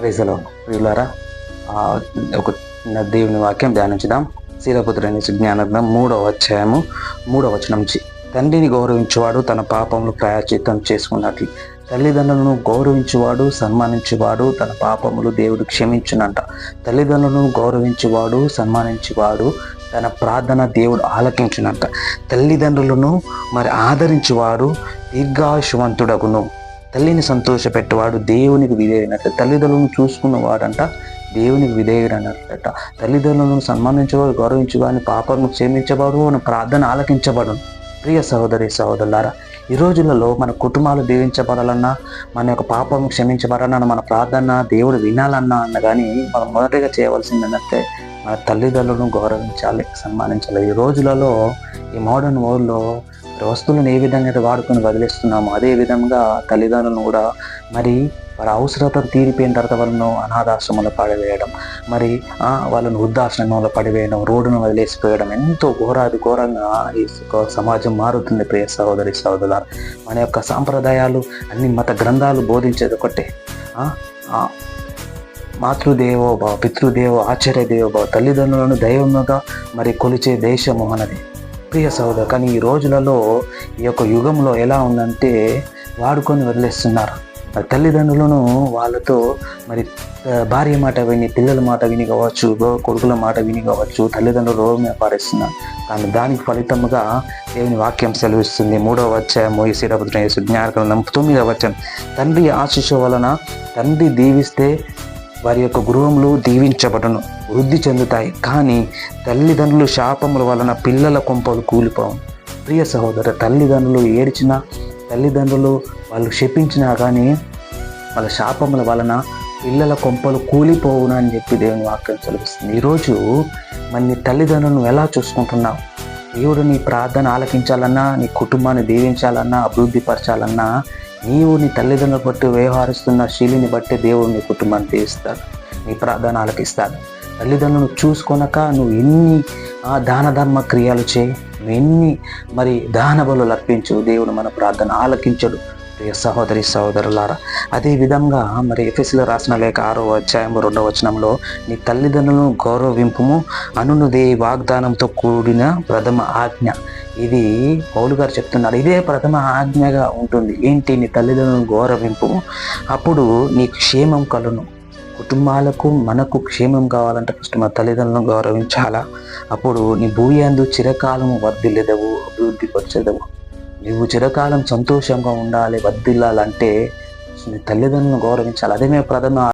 ప్రేసలో ప్రియులారా ఒక దేవుని వాక్యం ధ్యానించుదాం. శీలపుత్రుని జ్ఞానం మూడవ అధ్యాయము మూడవ వచనం నుంచి. తండ్రిని గౌరవించేవాడు తన పాపములు ప్రాయచిత్తం చేసుకున్నట్లు. తల్లిదండ్రులను గౌరవించేవాడు సన్మానించేవాడు తన పాపములు దేవుడు క్షమించునంట. తల్లిదండ్రులను గౌరవించేవాడు సన్మానించేవాడు తన ప్రార్థన దేవుడు ఆలకించునంట. తల్లిదండ్రులను మరి ఆదరించేవాడు దీర్ఘాయుషవంతుడగును తల్లిని సంతోషపెట్టేవాడు దేవునికి విధేయునట్టు తల్లిదండ్రులను చూసుకున్నవాడంట దేవునికి విధేయుడన్నట్ట తల్లిదండ్రులను సన్మానించేవాడు గౌరవించేవాడిని పాపను క్షమించేవాడు అని ప్రార్థన ఆలకించబడు. ప్రియ సహోదరి సహోదరులారా ఈ రోజులలో మన కుటుంబాలు దీవించబడాలన్నా మన యొక్క పాపం క్షమించబడాలన్నా మన ప్రార్థన దేవుడు వినాలన్నా అన్న కానీ మనం మొదటిగా చేయవలసింది ఏంటంటే మన తల్లిదండ్రులను గౌరవించాలి సన్మానించాలి. ఈ రోజులలో ఈ మోడర్న్ వరల్డ్లో వస్తువులను ఏ విధంగా అయితే వాడుకొని వదిలేస్తున్నామో అదే విధంగా తల్లిదండ్రులను కూడా మరి వారి అవసరత తీరిపోయిన తర్వాత వాళ్ళను అనాథాశ్రమంలో పడివేయడం మరి వాళ్ళను వృద్ధాశ్రమంలో పడివేయడం రోడ్డును వదిలేసిపోయడం ఎంతో ఘోరాది ఘోరంగా ఈ సమాజం మారుతుంది ప్రియ సహోదరి సహోదరు మన యొక్క సాంప్రదాయాలు అన్ని మత గ్రంథాలు బోధించేది ఒకటే. మాతృదేవో భవ పితృదేవో ఆచార్య దేవో భవ తల్లిదండ్రులను దైవముగా మరి కొలిచే దేశము మనది. ప్రియ సహోదరు కానీ ఈ రోజులలో ఈ యొక్క యుగంలో ఎలా ఉందంటే వాడుకొని వదిలేస్తున్నారు. మరి తల్లిదండ్రులను వాళ్ళతో మరి భార్య మాట విని పిల్లల మాట విని కావచ్చు కొడుకుల మాట విని కావచ్చు తల్లిదండ్రులు రోగం వ్యాపారిస్తున్నారు కానీ దానికి ఫలితముగా దేవుని వాక్యం సెలవిస్తుంది. మూడవ అధ్యాయము ఈ శిరపుత్ర జ్ఞానకం తొమ్మిదవ వచ్చాం తండ్రి ఆశిష వలన తండ్రి దీవిస్తే వారి యొక్క గృహములు దీవించబడను వృద్ధి చెందుతాయి. కానీ తల్లిదండ్రులు శాపముల వలన పిల్లల కొంపలు కూలిపోవు. ప్రియ సహోదర తల్లిదండ్రులు ఏడ్చినా తల్లిదండ్రులు వాళ్ళు శపించినా కానీ వాళ్ళ శాపముల వలన పిల్లల కొంపలు కూలిపోవును అని చెప్పి దేవుని వాక్యం చదివిస్తుంది ఈరోజు మరి నీ తల్లిదండ్రులను ఎలా చూసుకుంటున్నావు? దేవుడు నీ ప్రార్థన ఆలకించాలన్నా నీ కుటుంబాన్ని దీవించాలన్నా అభివృద్ధి పరచాలన్నా నీవు నీ తల్లిదండ్రులు బట్టి వ్యవహరిస్తున్న శీలిని బట్టి దేవుడు నీ కుటుంబాన్ని తీస్తాడు నీ ప్రార్థన ఇస్తాడు. తల్లిదండ్రులను చూసుకొనక నువ్వు ఎన్ని ఆ, దాన ధర్మ క్రియలు చేయి నువ్వు ఎన్ని మరి దాన బలు అర్పించు దేవుడు మన ప్రార్థన ఆలకించడు. ప్రియ సహోదరి సహోదరులారా అదే విధంగా మరి ఎఫ్ఎస్లో రాసిన లేక ఆరో అధ్యాయం రెండవ వచనంలో నీ తల్లిదండ్రులను గౌరవింపుము అనునుదే వాగ్దానంతో కూడిన ప్రథమ ఆజ్ఞ. ఇది పౌలు గారు చెప్తున్నారు ఇదే ప్రథమ ఆజ్ఞగా ఉంటుంది. ఏంటి? నీ తల్లిదండ్రులను గౌరవింపు. అప్పుడు నీ క్షేమం కలును. కుటుంబాలకు మనకు క్షేమం కావాలంటే ఫస్ట్ మన తల్లిదండ్రులను గౌరవించాలా? అప్పుడు నీ భూమి అందు చిరకాలము వర్ధిల్లెదవు అభివృద్ధి పరచెదవు. నువ్వు చిరకాలం సంతోషంగా ఉండాలి వర్ధిల్లాలంటే నీ తల్లిదండ్రులను గౌరవించాలి. అదే మేము ప్రథమ